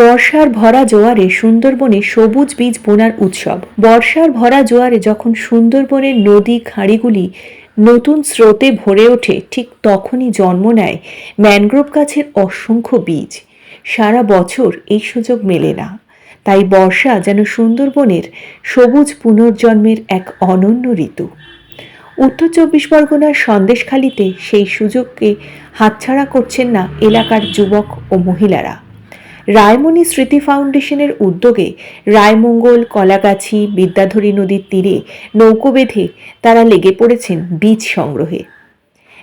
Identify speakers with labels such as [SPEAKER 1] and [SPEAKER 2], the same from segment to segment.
[SPEAKER 1] বর্ষার ভরা জোয়ারে সুন্দরবনে সবুজ বীজ বোনার উৎসব। বর্ষার ভরা জোয়ারে যখন সুন্দরবনের নদী খাঁড়িগুলি নতুন স্রোতে ভরে ওঠে, ঠিক তখনই জন্ম নেয় ম্যানগ্রোভ গাছের অসংখ্য বীজ। সারা বছর এই সুযোগ মেলে না। তাই বর্ষা যেন সুন্দরবনের সবুজ পুনর্জন্মের এক অনন্য ঋতু। উত্তর চব্বিশ পরগনার সন্দেশখালিতে সেই সুযোগকে হাতছাড়া করছেন না এলাকার যুবক ও মহিলারা। রায়মণি স্মৃতি ফাউন্ডেশনের উদ্যোগে রায়মঙ্গল, কলাগাছি, বিদ্যাধরী নদীর তীরে নৌকো বেঁধে তারা লেগে পড়েছেন বীজ সংগ্রহে।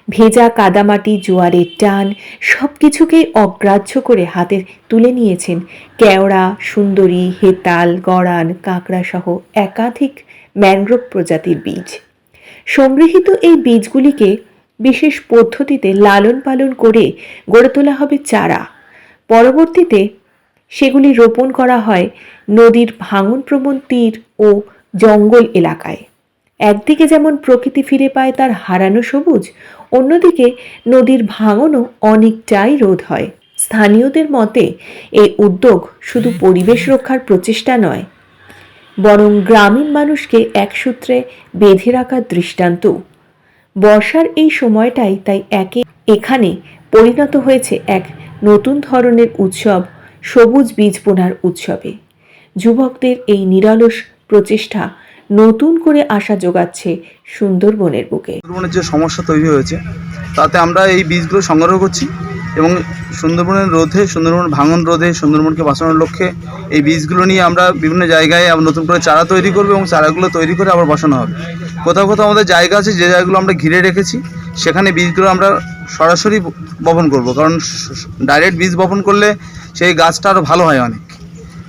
[SPEAKER 1] ভেজা কাদামাটি, জোয়ারের টান সব কিছুকেই অগ্রাহ্য করে হাতে তুলে নিয়েছেন কেওড়া, সুন্দরী, হেতাল, গড়ান, কাঁকড়া সহ একাধিক ম্যানগ্রোভ প্রজাতির বীজ। সংগৃহীত এই বীজগুলিকে বিশেষ পদ্ধতিতে লালন পালন করে গড়ে তোলা হবে চারা। পরবর্তীতে সেগুলি রোপণ করা হয় নদীর ভাঙনপ্রবণ তীর ও জঙ্গল এলাকায়। একদিকে যেমন প্রকৃতি ফিরে পায় তার হারানো সবুজ, অন্যদিকে নদীর ভাঙনও অনেকটাই রোধ হয়। স্থানীয়দের মতে এই উদ্যোগ শুধু পরিবেশ রক্ষার প্রচেষ্টা নয়, বরং গ্রামীণ মানুষকে একসূত্রে বেঁধে রাখার দৃষ্টান্ত। বর্ষার এই সময়টাই তাই একে এখানে পরিণত হয়েছে এক নতুন ধরনের উৎসব সবুজ বীজ বোনার উৎসবে। যুবকদের এই নিরলস প্রচেষ্টা নতুন করে আশা যোগাচ্ছে সুন্দরবনের বুকে।
[SPEAKER 2] সুন্দরবনের যে সমস্যা তৈরি হয়েছে, তাতে আমরা এই বীজগুলো সংগ্রহ করছি এবং সুন্দরবনের রোধে, সুন্দরবন ভাঙন রোধে, সুন্দরবনকে বাঁচানোর লক্ষ্যে এই বীজগুলো নিয়ে আমরা বিভিন্ন জায়গায় আবার নতুন করে চারা তৈরি করব এবং চারাগুলো তৈরি করে আবার বসানো হবে। কোথাও কোথাও আমাদের জায়গা আছে, যে জায়গাগুলো আমরা ঘিরে রেখেছি, সেখানে বীজগুলো আমরা সরাসরি বপন করব কারণ ডাইরেক্ট বীজ বপন করলে সেই গাছটা আরও ভালো হয় অনেক।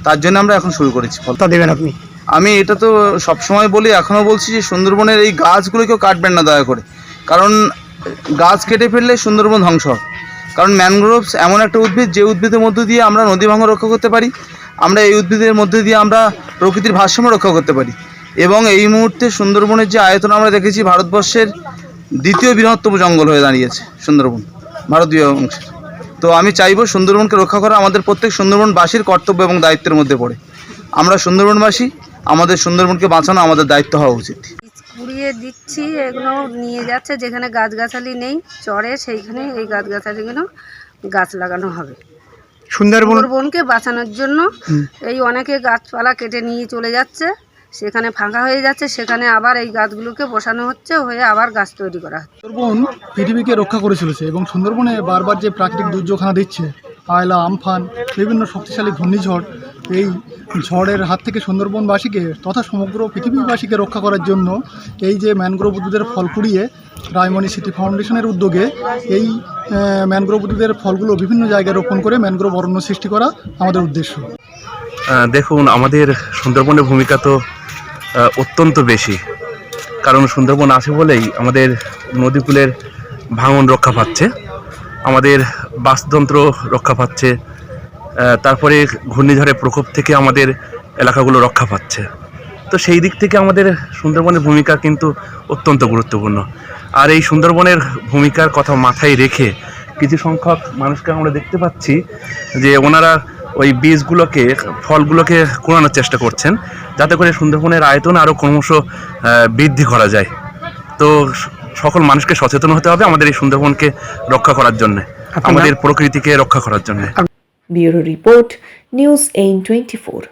[SPEAKER 2] তার জন্য আমরা এখন শুরু করেছি ফল।
[SPEAKER 3] তা দেবেন আপনি।
[SPEAKER 2] আমি এটা তো সবসময় বলি এখনও বলছি যে সুন্দরবনের এই গাছগুলো কেউ কাটবেন না দয়া করে। কারণ গাছ কেটে ফেললে সুন্দরবন ধ্বংস হবে কারণ ম্যানগ্রোভস এমন একটা উদ্ভিদ যে উদ্ভিদের মধ্য দিয়ে আমরা নদী ভাঙন রক্ষা করতে পারি আমরা এই উদ্ভিদের মধ্যে দিয়ে আমরা প্রকৃতির ভারসাম্য রক্ষা করতে পারি। এবং এই মুহূর্তে সুন্দরবনের যে আয়তন আমরা দেখেছি ভারতবর্ষের দ্বিতীয় বৃহত্তম জঙ্গল হয়ে দাঁড়িয়েছে সুন্দরবন ভারতীয় অংশের তো আমি চাইব সুন্দরবনকে রক্ষা করা আমাদের প্রত্যেক সুন্দরবনবাসীর কর্তব্য এবং দায়িত্বের মধ্যে পড়ে। আমরা সুন্দরবনবাসী আমাদের সুন্দরবনকে বাঁচানো আমাদের দায়িত্ব হওয়া উচিত।
[SPEAKER 4] কুড়িয়ে দিচ্ছি এগুলো নিয়ে যাচ্ছে যেখানে গাছগাছালি নেই চড়ে সেইখানে এই গাছগাছালিগুলো গাছ লাগানো হবে।
[SPEAKER 3] সুন্দরবন
[SPEAKER 4] সুন্দরবনকে বাঁচানোর জন্য এই অনেকে গাছপালা কেটে নিয়ে চলে যাচ্ছে। সেখানে ফাঁকা হয়ে যাচ্ছে সেখানে আবার এই গাছগুলোকে বসানো হচ্ছে হয়ে আবার গাছ তৈরি করা হচ্ছে।
[SPEAKER 5] সুন্দরবন পৃথিবীকে রক্ষা করে চলেছে এবং সুন্দরবনে বারবার যে প্রাকৃতিক দুর্যোগখানা দিচ্ছে আয়লা আমফান বিভিন্ন শক্তিশালী ঘূর্ণিঝড় এই ঝড়ের হাত থেকে সুন্দরবনবাসীকে তথা সমগ্র পৃথিবীবাসীকে রক্ষা করার জন্য এই যে ম্যানগ্রোভ উদ্ভিদের ফল কুড়িয়ে রায়মণি সিটি ফাউন্ডেশনের উদ্যোগে এই ম্যানগ্রোভ উদ্ভিদের ফলগুলো বিভিন্ন জায়গায় রোপণ করে ম্যানগ্রোভ অরণ্য সৃষ্টি করা আমাদের উদ্দেশ্য।
[SPEAKER 6] দেখুন আমাদের সুন্দরবনের ভূমিকা তো অত্যন্ত বেশি। কারণ সুন্দরবন আছে বলেই আমাদের নদীকূলের ভাঙন রক্ষা পাচ্ছে, আমাদের বাস্তুতন্ত্র রক্ষা পাচ্ছে তারপরে ঘূর্ণিঝড়ের প্রকোপ থেকে আমাদের এলাকাগুলো রক্ষা পাচ্ছে। তো সেই দিক থেকে আমাদের সুন্দরবনের ভূমিকা কিন্তু অত্যন্ত গুরুত্বপূর্ণ। আর এই সুন্দরবনের ভূমিকার কথা মাথায় রেখে কিছু সংখ্যক মানুষকে আমরা দেখতে পাচ্ছি যে ওনারা ওই বীজগুলোকে ফলগুলোকে কোরানোর চেষ্টা করছেন। যাতে করে সুন্দরবনের আয়তন আরও ক্রমশ বৃদ্ধি করা যায়। তো সকল মানুষকে সচেতন হতে হবে আমাদের এই সুন্দরবনকে রক্ষা করার জন্য। আমাদের প্রকৃতিকে রক্ষা করার জন্য।
[SPEAKER 1] ব্যুরো রিপোর্ট নিউজ এইন টোয়েন্টি ফোর।